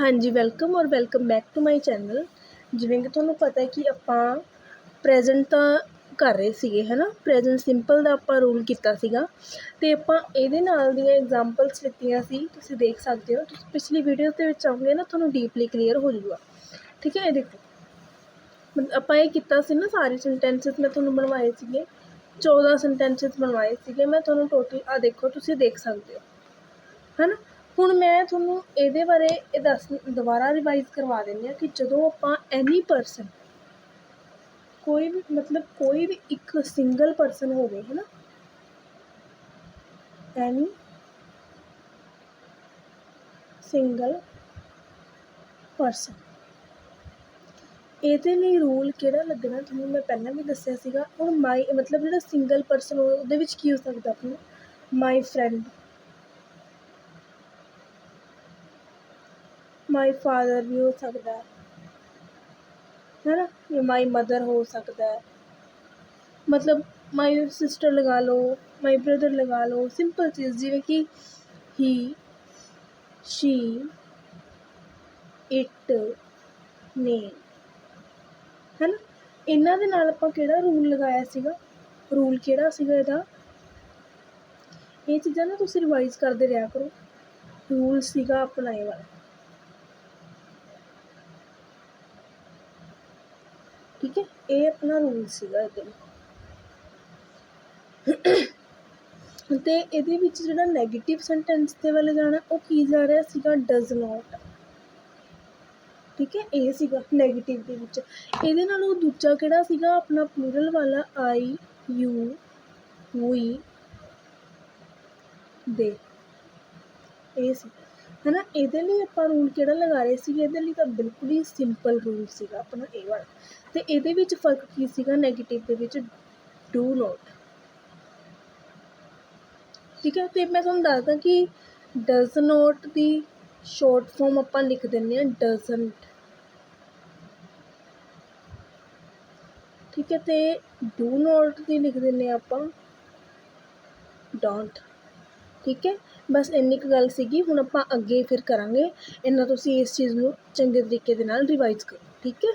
ਹਾਂਜੀ ਵੈਲਕਮ ਔਰ welcome back to my channel ਜਿਵੇਂ ਕਿ ਤੁਹਾਨੂੰ ਪਤਾ ਹੈ ਕਿ ਆਪਾਂ ਪ੍ਰੈਜੈਂਟ ਤਾਂ ਕਰ ਰਹੇ ਸੀਗੇ ਹੈ ਨਾ ਪ੍ਰੈਜੈਂਟ ਸਿੰਪਲ ਦਾ ਆਪਾਂ ਰੂਲ ਕੀਤਾ ਸੀਗਾ। ਅਤੇ ਆਪਾਂ ਇਹਦੇ ਨਾਲ ਦੀਆਂ ਐਗਜ਼ਾਮਪਲਸ ਲਿੱਤੀਆਂ ਸੀ, ਤੁਸੀਂ ਦੇਖ ਸਕਦੇ ਹੋ। ਤੁਸੀਂ ਪਿਛਲੀ ਵੀਡੀਓ ਦੇ ਵਿੱਚ ਆਉਂਗੇ ਨਾ, ਤੁਹਾਨੂੰ ਡੀਪਲੀ ਕਲੀਅਰ ਹੋ ਜਾਊਗਾ। ਠੀਕ ਹੈ, ਇਹ ਦੇਖੋ। ਮਤ- ਆਪਾਂ ਇਹ ਕੀਤਾ ਸੀ ਨਾ, ਸਾਰੇ ਸੈਂਟੈਂਸਸ ਮੈਂ ਤੁਹਾਨੂੰ ਬਣਵਾਏ ਸੀਗੇ। 14 ਸੈਂਟੈਂਸਸ ਬਣਵਾਏ ਸੀਗੇ। ਮੈਂ ਤੁਹਾਨੂੰ ਟੋਟਲ ਆ ਦੇਖੋ, ਤੁਸੀਂ ਦੇਖ ਸਕਦੇ ਹੋ। ਹੈ ਨਾ ਹੁਣ ਮੈਂ ਤੁਹਾਨੂੰ ਇਹਦੇ ਬਾਰੇ, ਇਹ ਦੱਸ, ਦੁਬਾਰਾ ਰਿਵਾਈਜ਼ ਕਰਵਾ ਦਿੰਦੀ ਹਾਂ ਕਿ ਜਦੋਂ ਆਪਾਂ ਐਨੀ ਪਰਸਨ ਕੋਈ ਵੀ, ਮਤਲਬ ਕੋਈ ਵੀ ਇੱਕ ਸਿੰਗਲ ਪਰਸਨ ਹੋਵੇ ਹੈ ਨਾ ਐਨੀ ਸਿੰਗਲ ਪਰਸਨ ਇਹਦੇ ਲਈ ਰੂਲ ਕਿਹੜਾ ਲੱਗਣਾ ਤੁਹਾਨੂੰ? ਮੈਂ ਪਹਿਲਾਂ ਵੀ ਦੱਸਿਆ ਸੀਗਾ, ਹੁਣ ਮਾਈ ਮਤਲਬ ਜਿਹੜਾ ਸਿੰਗਲ ਪਰਸਨ ਉਹਦੇ ਵਿੱਚ ਕੀ ਹੋ ਸਕਦਾ ਆਪਣਾ? ਮਾਈ ਫਰੈਂਡ ਮਾਈ ਫਾਦਰ ਵੀ ਹੋ ਸਕਦਾ ਹੈ। ਹੈ ਨਾ? ਜਾਂ ਮਾਈ ਮਦਰ ਹੋ ਸਕਦਾ ਹੈ। ਮਤਲਬ ਮਾਈ ਸਿਸਟਰ ਲਗਾ ਲਓ ਮਾਈ ਬ੍ਰਦਰ ਲਗਾ ਲਓ ਸਿੰਪਲ ਚੀਜ਼ ਜਿਵੇਂ ਕਿ ਹੀ ਸ਼ੀ ਇਟ ਨੇ। ਹੈ ਨਾ? ਇਹਨਾਂ ਦੇ ਨਾਲ ਆਪਾਂ ਕਿਹੜਾ ਰੂਲ ਲਗਾਇਆ ਸੀਗਾ? ਰੂਲ ਕਿਹੜਾ ਸੀਗਾ ਇਹਦਾ? ਇਹ ਚੀਜ਼ਾਂ ਨਾ ਤੁਸੀਂ ਰਿਵਾਈਜ਼ ਕਰਦੇ ਰਿਹਾ ਕਰੋ। ਰੂਲ ਸੀਗਾ ਆਪਣਾ ਇਹ ਵਾਲਾ। ਠੀਕ ਹੈ, ਇਹ ਆਪਣਾ ਰੂਲ ਸੀਗਾ ਇਹਦੇ ਲਈ ਤੇ ਇਹਦੇ ਵਿੱਚ ਜਿਹੜਾ 네ਗੇਟਿਵ ਸੈਂਟੈਂਸ ਦੇ ਵੱਲ ਜਾਣਾ, ਉਹ ਕੀ ਜਾ ਰਿਹਾ ਸੀਗਾ? ਡਜ਼ ਨਾਟ ਠੀਕ ਹੈ, ਇਹ ਸੀਗਾ 네ਗੇਟਿਵ ਦੇ ਵਿੱਚ। ਇਹਦੇ ਨਾਲ ਉਹ ਦੂਜਾ ਕਿਹੜਾ ਸੀਗਾ? ਆਪਣਾ ਪਲੂਰਲ ਵਾਲਾ ਆਈ ਯੂ ਵੀ ਦੇ। ਇਹ ਸੀ। ਹੈ ਨਾ ਇਹਦੇ ਲਈ ਆਪਾਂ ਰੂਲ ਕਿਹੜਾ ਲਗਾ ਰਹੇ ਸੀਗੇ? ਇਹਦੇ ਲਈ ਤਾਂ ਬਿਲਕੁਲ ਹੀ ਸਿੰਪਲ ਰੂਲ ਸੀਗਾ ਆਪਣਾ ਇਹ ਵਾਲਾ। ਤੇ ਇਹਦੇ ਵਿੱਚ ਫ਼ਰਕ ਕੀ ਸੀਗਾ? 네ਗੇਟਿਵ ਦੇ ਵਿੱਚ ਡੂ ਨੋਟ ਠੀਕ ਹੈ? ਤੇ ਮੈਂ ਤੁਹਾਨੂੰ ਦੱਸਦਾ ਕਿ ਡਜ਼ ਨੋਟ ਦੀ ਸ਼ਾਰਟ ਫਾਰਮ ਆਪਾਂ ਲਿਖ ਦਿੰਦੇ ਹਾਂ ਡਜ਼ਨਟ ਠੀਕ ਹੈ? ਤੇ ਡੂ ਨੋਟ ਦੀ ਲਿਖ ਦਿੰਦੇ ਹਾਂ ਆਪਾਂ ਡੋਂਟ ਠੀਕ ਹੈ? ਬਸ ਇੰਨੀ ਕੁ ਗੱਲ ਸੀਗੀ, ਹੁਣ ਆਪਾਂ ਅੱਗੇ ਫਿਰ ਕਰਾਂਗੇ। ਇੰਨਾ ਤੁਸੀਂ ਇਸ ਚੀਜ਼ ਨੂੰ ਚੰਗੇ ਤਰੀਕੇ ਦੇ ਨਾਲ ਰਿਵਾਈਜ਼ ਕਰੋ, ਠੀਕ ਹੈ?